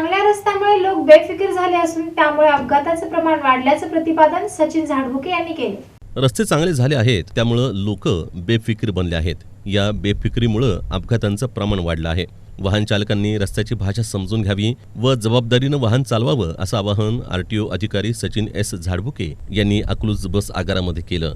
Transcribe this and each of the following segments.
चांगल्या रस्त्यामुळे लोक बेफिकीर झाले असून त्यामुळे अपघाताचे प्रमाण वाढल्याचं प्रतिपादन सचिन झाडबुके यांनी केले. रस्ते चांगले झाले आहेत त्यामुळं लोक बेफिकीर बनले आहेत. या बेफिकिरीमुळं अपघातांचं प्रमाण वाढलं आहे. वाहन चालकांनी रस्त्याची भाषा समजून घ्यावी व जबाबदारीनं वाहन चालवावं असं आवाहन आरटीओ अधिकारी सचिन एस झाडबुके यांनी अकलूज बस आगारामध्ये केलं.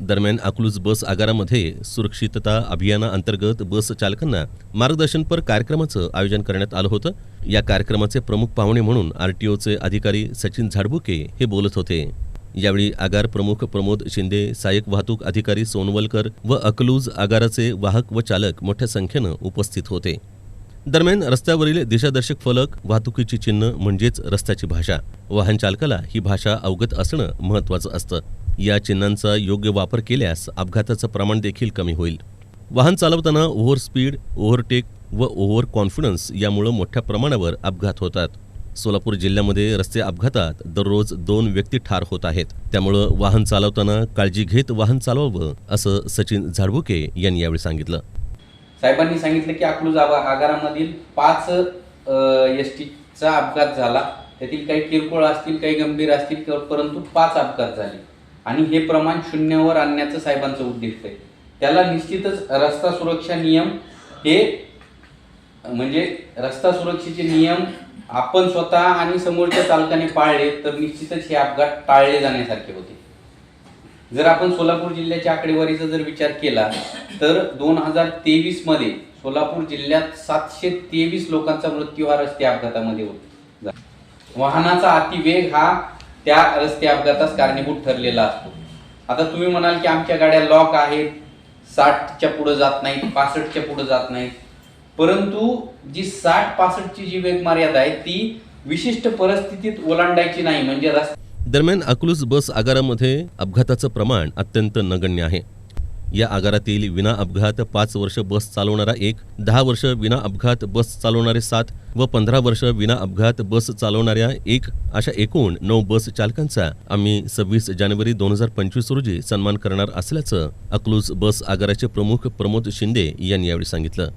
दरम्यान अकलूज बस आगारामध्ये सुरक्षितता अभियानाअंतर्गत बस चालकांना मार्गदर्शनपर कार्यक्रमाचं आयोजन करण्यात आलं होतं. या कार्यक्रमाचे प्रमुख पाहुणे म्हणून आरटीओचे अधिकारी सचिन झाडबुके हे बोलत होते. यावेळी आगार प्रमुख प्रमोद शिंदे सहाय्यक वाहतूक अधिकारी सोनवलकर व अकलूज आगाराचे वाहक व चालक मोठ्या संख्येनं उपस्थित होते. दरम्यान रस्त्यावरील दिशादर्शक फलक वाहतुकीची चिन्ह म्हणजेच रस्त्याची भाषा. वाहन चालकाला ही भाषा अवगत असणं महत्त्वाचं असतं. या चिन्हांचा योग्य वापर केल्यास अपघाताचं प्रमाण देखील कमी होईल. वाहन चालवताना ओव्हर स्पीड ओव्हरटेक व ओव्हर कॉन्फिडन्स यामुळं मोठ्या प्रमाणावर अपघात होतात. सोलापूर जिल्ह्यामध्ये रस्ते अपघातात दररोज दोन व्यक्ती ठार होत आहेत. त्यामुळं वाहन चालवताना काळजी घेत वाहन चालवावं असं सचिन झाडबुके यांनी यावेळी सांगितलं. साहेबांनी सांगितलं की अकलूज आगारामधील पाच एस टीचा अपघात झाला. त्यातील काही किरकोळ असतील काही गंभीर असतील परंतु पाच अपघात झाले. आणि हे प्रमाण शून्यावर आणण्याचं साहेबांचं उद्दिष्ट आहे. त्याला निश्चितच रस्ता सुरक्षा नियम हे म्हणजे रस्ता सुरक्षेचे नियम आपण स्वतः आणि समोरच्या चालकाने पाळले तर निश्चितच हे अपघात टाळले जाण्यासारखे होते. जर आपण सोलापूर जिल्ह्याच्या आकडेवारीचा जर विचार केला तर दोन हजार तेवीसमध्ये सोलापूर जिल्ह्यात सातशे तेवीस लोकांचा मृत्यू हा रस्ते अपघातामध्ये होतो. वाहनाचा अतिवेग हा त्या रस्ते अपघातास कारणीभूत ठरलेला असतो. आता तुम्ही म्हणाल की आमच्या गाड्या लॉक आहेत साठच्या पुढे जात नाहीत पासष्टच्या पुढे जात नाहीत. परंतु जी साठ पासष्टची जी वेग मर्यादा आहे ती विशिष्ट परिस्थितीत ओलांडायची नाही. म्हणजे दरम्यान अकलूज बस आगारामध्ये अपघाताचं प्रमाण अत्यंत नगण्य आहे. या आगारातील विना अपघात पाच वर्ष बस चालवणारा एक दहा वर्ष विना अपघात बस चालवणारे सात व पंधरा वर्ष विना अपघात बस चालवणाऱ्या एक अशा एकूण नऊ बस चालकांचा आम्ही सव्वीस जानेवारी दोन हजार पंचवीस रोजी सन्मान करणार असल्याचं अकलूज बस आगाराचे प्रमुख प्रमोद शिंदे यांनी यावेळी सांगितलं.